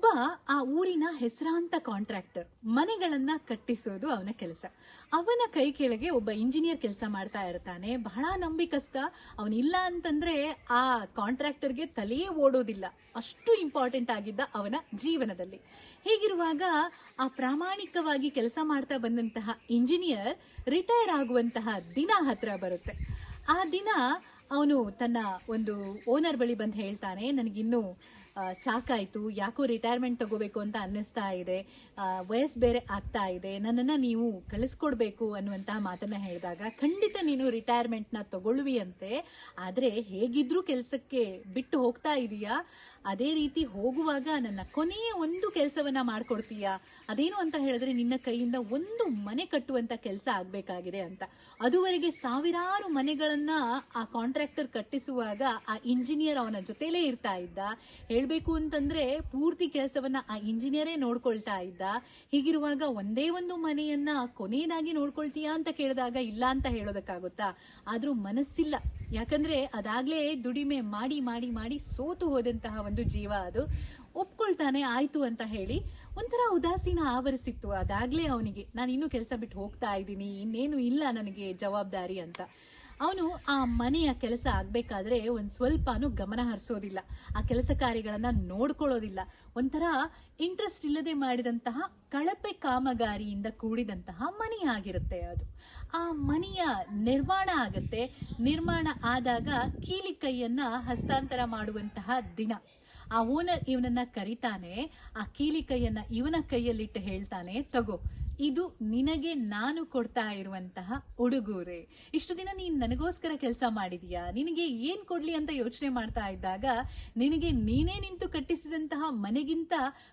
ಒಬ್ಬ ಆ ಊರಿನ ಹೆಸರಾಂತ ಕಾಂಟ್ರಾಕ್ಟರ್ ಮನೆಗಳನ್ನ ಕಟ್ಟಿಸೋದು ಅವನ ಕೆಲಸ. ಅವನ ಕೈ ಕೆಳಗೆ ಒಬ್ಬ ಇಂಜಿನಿಯರ್ ಕೆಲಸ ಮಾಡ್ತಾ ಇರ್ತಾನೆ. ಬಹಳ ನಂಬಿಕಸ್ತ ಅವನಿಲ್ಲ ಅಂತಂದ್ರೆ ಆ ಕಾಂಟ್ರಾಕ್ಟರ್ಗೆ ತಲೆಯೇ ಓಡೋದಿಲ್ಲ. ಅಷ್ಟು ಇಂಪಾರ್ಟೆಂಟ್ ಆಗಿದ್ದ ಅವನ ಜೀವನದಲ್ಲಿ. ಹೀಗಿರುವಾಗ ಆ ಪ್ರಾಮಾಣಿಕವಾಗಿ ಕೆಲಸ ಮಾಡ್ತಾ ಬಂದಂತಹ ಇಂಜಿನಿಯರ್ ರಿಟೈರ್ ಆಗುವಂತಹ ದಿನ ಹತ್ರ ಬರುತ್ತೆ. ಆ ದಿನ ಅವನು ತನ್ನ ಒಂದು ಓನರ್ ಬಳಿ ಬಂದು ಹೇಳ್ತಾನೆ, ನನಗಿನ್ನೂ ಸಾಕಾಯ್ತು, ಯಾಕೋ ರಿಟೈರ್ಮೆಂಟ್ ತಗೋಬೇಕು ಅಂತ ಅನ್ನಿಸ್ತಾ ಇದೆ. ವಯಸ್ಸು ಬೇರೆ ಆಗ್ತಾ ಇದೆ. ನನ್ನನ್ನು ನೀವು ಕಳಿಸ್ಕೊಡ್ಬೇಕು ಅನ್ನುವಂತಹ ಮಾತನ್ನ ಹೇಳಿದಾಗ, ಖಂಡಿತ ನೀನು ರಿಟೈರ್ಮೆಂಟ್ನ ತಗೊಳ್ಳುವಿ ಅಂತೆ ಆದರೆ ಹೇಗಿದ್ರೂ ಕೆಲಸಕ್ಕೆ ಬಿಟ್ಟು ಹೋಗ್ತಾ ಇದೀಯಾ? ಅದೇ ರೀತಿ ಹೋಗುವಾಗ ನನ್ನ ಕೊನೆಯ ಒಂದು ಕೆಲಸವನ್ನ ಮಾಡ್ಕೊಡ್ತೀಯಾ? ಅದೇನು ಅಂತ ಹೇಳಿದ್ರೆ ನಿನ್ನ ಕೈಯಿಂದ ಒಂದು ಮನೆ ಕಟ್ಟುವಂತ ಕೆಲಸ ಆಗ್ಬೇಕಾಗಿದೆ ಅಂತ. ಅದುವರೆಗೆ ಸಾವಿರಾರು ಮನೆಗಳನ್ನ ಆ ಕಾಂಟ್ರಾಕ್ಟರ್ ಕಟ್ಟಿಸುವಾಗ ಆ ಇಂಜಿನಿಯರ್ ಅವನ ಜೊತೆಲೇ ಇರ್ತಾ ಇದ್ದ. ಹೇಳ್ಬೇಕು ಅಂತಂದ್ರೆ ಪೂರ್ತಿ ಕೆಲಸವನ್ನ ಆ ಇಂಜಿನಿಯರೇ ನೋಡ್ಕೊಳ್ತಾ ಇದ್ದ. ಹೀಗಿರುವಾಗ ಒಂದೇ ಒಂದು ಮನೆಯನ್ನ ಕೊನೆಯದಾಗಿ ನೋಡ್ಕೊಳ್ತೀಯಾ ಅಂತ ಕೇಳಿದಾಗ ಇಲ್ಲ ಅಂತ ಹೇಳೋದಕ್ಕಾಗುತ್ತಾ? ಆದ್ರೂ ಮನಸ್ಸಿಲ್ಲ. ಯಾಕಂದ್ರೆ ಅದಾಗ್ಲೇ ದುಡಿಮೆ ಮಾಡಿ ಮಾಡಿ ಮಾಡಿ ಸೋತು ಹೋದಂತಹ ಒಂದು ಜೀವ ಅದು. ಒಪ್ಕೊಳ್ತಾನೆ, ಆಯ್ತು ಅಂತ ಹೇಳಿ. ಒಂಥರ ಉದಾಸೀನ ಆವರಿಸಿತ್ತು ಅದಾಗ್ಲೇ ಅವನಿಗೆ, ನಾನು ಇನ್ನೂ ಕೆಲಸ ಬಿಟ್ಟು ಹೋಗ್ತಾ ಇದ್ದೀನಿ, ಇನ್ನೇನು ಇಲ್ಲ ನನಗೆ ಜವಾಬ್ದಾರಿ ಅಂತ. ಅವನು ಆ ಮನೆಯ ಕೆಲಸ ಆಗ್ಬೇಕಾದ್ರೆ ಒಂದ್ ಸ್ವಲ್ಪನೂ ಗಮನ ಹರಿಸೋದಿಲ್ಲ. ಆ ಕೆಲಸ ಕಾರ್ಯಗಳನ್ನ ನೋಡ್ಕೊಳ್ಳೋದಿಲ್ಲ. ಒಂಥರ ಇಂಟ್ರೆಸ್ಟ್ ಇಲ್ಲದೆ ಮಾಡಿದಂತಹ ಕಳಪೆ ಕಾಮಗಾರಿಯಿಂದ ಕೂಡಿದಂತಹ ಮನೆ ಆಗಿರುತ್ತೆ ಅದು. ಆ ಮನೆಯ ನಿರ್ಮಾಣ ಆಗತ್ತೆ. ನಿರ್ಮಾಣ ಆದಾಗ ಕೀಲಿ ಕೈಯನ್ನ ಹಸ್ತಾಂತರ ಮಾಡುವಂತಹ ದಿನ. ಆ ಓನರ್ ಇವನನ್ನ ಕರಿತಾನೆ ಆ ಕೀಲಿ ಕೈಯನ್ನ ಇವನ ಕೈಯಲ್ಲಿಟ್ಟು ಹೇಳ್ತಾನೆ ತಗೋ ಇದು ನಿನಗೆ ನಾನು ಕೊಡ್ತಾ ಇರುವಂತಹ ಉಡುಗೊರೆ. ಇಷ್ಟು ದಿನ ನೀನ್ ನನಗೋಸ್ಕರ ಕೆಲಸ ಮಾಡಿದೀಯಾ? ನಿನಗೆ ಏನ್ ಕೊಡ್ಲಿ ಅಂತ ಯೋಚನೆ ಮಾಡ್ತಾ ಇದ್ದಾಗ ನಿನಗೆ ನೀನೇ ನಿಂತು ಕಟ್ಟಿಸಿದಂತಹ ಮನೆಗಿಂತ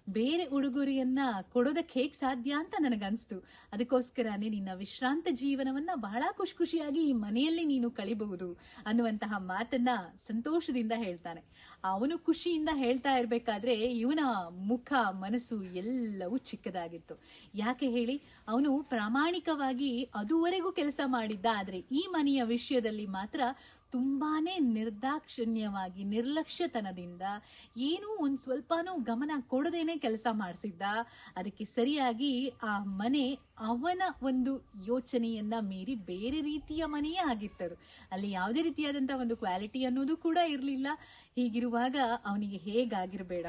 ಬೇರೆ ಉಡುಗೊರೆಯನ್ನ ಕೊಡೋದಕ್ಕೆ ಹೇಗ್ ಸಾಧ್ಯ ಅಂತ ನನಗನ್ಸ್ತು. ಅದಕ್ಕೋಸ್ಕರನೇ ನಿನ್ನ ವಿಶ್ರಾಂತ ಜೀವನವನ್ನ ಬಹಳ ಖುಷಿ ಖುಷಿಯಾಗಿ ಈ ಮನೆಯಲ್ಲಿ ನೀನು ಕಳಿಬಹುದು ಅನ್ನುವಂತಹ ಮಾತನ್ನ ಸಂತೋಷದಿಂದ ಹೇಳ್ತಾನೆ. ಅವನು ಖುಷಿಯಿಂದ ಹೇಳ್ತಾ ಇರ್ಬೇಕಾದ್ರೆ ಇವನ ಮುಖ, ಮನಸ್ಸು ಎಲ್ಲವೂ ಚಿಕ್ಕದಾಗಿತ್ತು. ಯಾಕೆ ಹೇಳಿ? ಅವನು ಪ್ರಾಮಾಣಿಕವಾಗಿ ಅದುವರೆಗೂ ಕೆಲಸ ಮಾಡಿದ್ದ. ಆದ್ರೆ ಈ ಮನೆಯ ವಿಷಯದಲ್ಲಿ ಮಾತ್ರ ತುಂಬಾನೇ ನಿರ್ದಾಕ್ಷಿಣ್ಯವಾಗಿ, ನಿರ್ಲಕ್ಷ್ಯತನದಿಂದ ಏನೂ ಒಂದ್ ಸ್ವಲ್ಪನೂ ಗಮನ ಕೊಡದೇನೆ ಕೆಲಸ ಮಾಡಿಸಿದ್ದ. ಅದಕ್ಕೆ ಸರಿಯಾಗಿ ಆ ಮನೆ ಅವನ ಒಂದು ಯೋಚನೆಯನ್ನ ಮೀರಿ ಬೇರೆ ರೀತಿಯ ಮನೆಯೇ ಆಗಿತ್ತರು ಅಲ್ಲಿ ಯಾವುದೇ ರೀತಿಯಾದಂತಹ ಒಂದು ಕ್ವಾಲಿಟಿ ಅನ್ನೋದು ಕೂಡ ಇರಲಿಲ್ಲ. ಹೀಗಿರುವಾಗ ಅವನಿಗೆ ಹೇಗಾಗಿರಬೇಡ.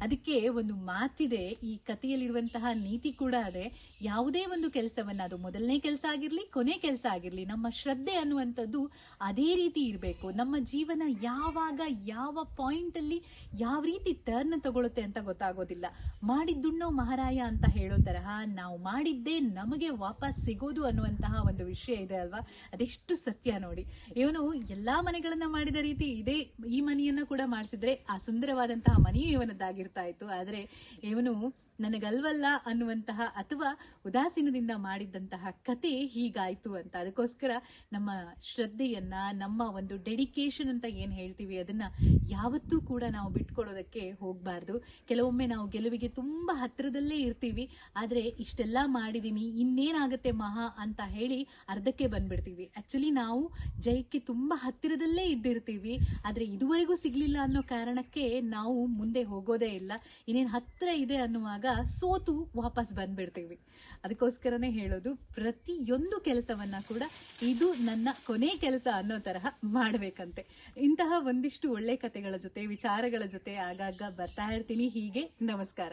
ಅದಕ್ಕೆ ಒಂದು ಮಾತಿದೆ, ಈ ಕಥೆಯಲ್ಲಿರುವಂತಹ ನೀತಿ ಕೂಡ ಅದೇ. ಯಾವುದೇ ಒಂದು ಕೆಲಸವನ್ನ ಅದು ಮೊದಲನೇ ಕೆಲಸ ಆಗಿರಲಿ, ಕೊನೆ ಕೆಲಸ ಆಗಿರಲಿ, ನಮ್ಮ ಶ್ರದ್ಧೆ ಅನ್ನುವಂಥದ್ದು ಅದೇ ರೀತಿ ಇರಬೇಕು. ನಮ್ಮ ಜೀವನ ಯಾವಾಗ, ಯಾವ ಪಾಯಿಂಟ್ ಅಲ್ಲಿ ಯಾವ ರೀತಿ ಟರ್ನ್ ತಗೊಳುತ್ತೆ ಅಂತ ಗೊತ್ತಾಗೋದಿಲ್ಲ. ಮಾಡಿದ್ದುಣ್ಣೋ ಮಹಾರಾಯ ಅಂತ ಹೇಳೋ ತರಹ ನಾವು ಮಾಡಿದ್ದೇ ನಮಗೆ ವಾಪಸ್ ಸಿಗೋದು ಅನ್ನುವಂತಹ ಒಂದು ವಿಷಯ ಇದೆ ಅಲ್ವಾ? ಅದೆಷ್ಟು ಸತ್ಯ ನೋಡಿ. ಇವನು ಎಲ್ಲಾ ಮನೆಗಳನ್ನ ಮಾಡಿದ ರೀತಿ ಇದೇ ಈ ಮನೆಯನ್ನ ಕೂಡ ಮಾಡಿಸಿದ್ರೆ ಆ ಸುಂದರವಾದಂತಹ ಮನೆಯು ಇವನದ್ದಾಗಿರ್ತಾ ಇತ್ತು. ಆದ್ರೆ ಇವನು ನನಗಲ್ವಲ್ಲ ಅನ್ನುವಂತಹ ಅಥವಾ ಉದಾಸೀನದಿಂದ ಮಾಡಿದ್ದಂತಹ ಕತೆ ಹೀಗಾಯ್ತು ಅಂತ. ಅದಕ್ಕೋಸ್ಕರ ನಮ್ಮ ಶ್ರದ್ಧೆಯನ್ನ, ನಮ್ಮ ಒಂದು ಡೆಡಿಕೇಶನ್ ಅಂತ ಏನ್ ಹೇಳ್ತೀವಿ, ಅದನ್ನ ಯಾವತ್ತೂ ಕೂಡ ನಾವು ಬಿಟ್ಕೊಡೋದಕ್ಕೆ ಹೋಗ್ಬಾರ್ದು. ಕೆಲವೊಮ್ಮೆ ನಾವು ಗೆಲುವಿಗೆ ತುಂಬಾ ಹತ್ರದಲ್ಲೇ ಇರ್ತೀವಿ. ಆದ್ರೆ ಇಷ್ಟೆಲ್ಲ ಮಾಡಿದೀನಿ, ಇನ್ನೇನಾಗುತ್ತೆ ಮಹಾ ಅಂತ ಹೇಳಿ ಅರ್ಧಕ್ಕೆ ಬಂದ್ಬಿಡ್ತೀವಿ. ಆ್ಯಕ್ಚುಲಿ ನಾವು ಜಯಕ್ಕೆ ತುಂಬಾ ಹತ್ತಿರದಲ್ಲೇ ಇದ್ದಿರ್ತೀವಿ. ಆದ್ರೆ ಇದುವರೆಗೂ ಸಿಗ್ಲಿಲ್ಲ ಅನ್ನೋ ಕಾರಣಕ್ಕೆ ನಾವು ಮುಂದೆ ಹೋಗೋದೇ ಇಲ್ಲ. ಇನ್ನೇನು ಹತ್ರ ಇದೆ ಅನ್ನುವಾಗ ಸೋತು ವಾಪಸ್ ಬಂದ್ಬಿಡ್ತೀವಿ. ಅದಕ್ಕೋಸ್ಕರನೇ ಹೇಳೋದು, ಪ್ರತಿಯೊಂದು ಕೆಲಸವನ್ನ ಕೂಡ ಇದು ನನ್ನ ಕೊನೆ ಕೆಲಸ ಅನ್ನೋ ತರಹ ಮಾಡಬೇಕಂತೆ. ಇಂತಹ ಒಂದಿಷ್ಟು ಒಳ್ಳೆ ಕಥೆಗಳ ಜೊತೆ, ವಿಚಾರಗಳ ಜೊತೆ ಆಗಾಗ ಬರ್ತಾ ಇರ್ತೀನಿ. ಹೀಗೆ ನಮಸ್ಕಾರ.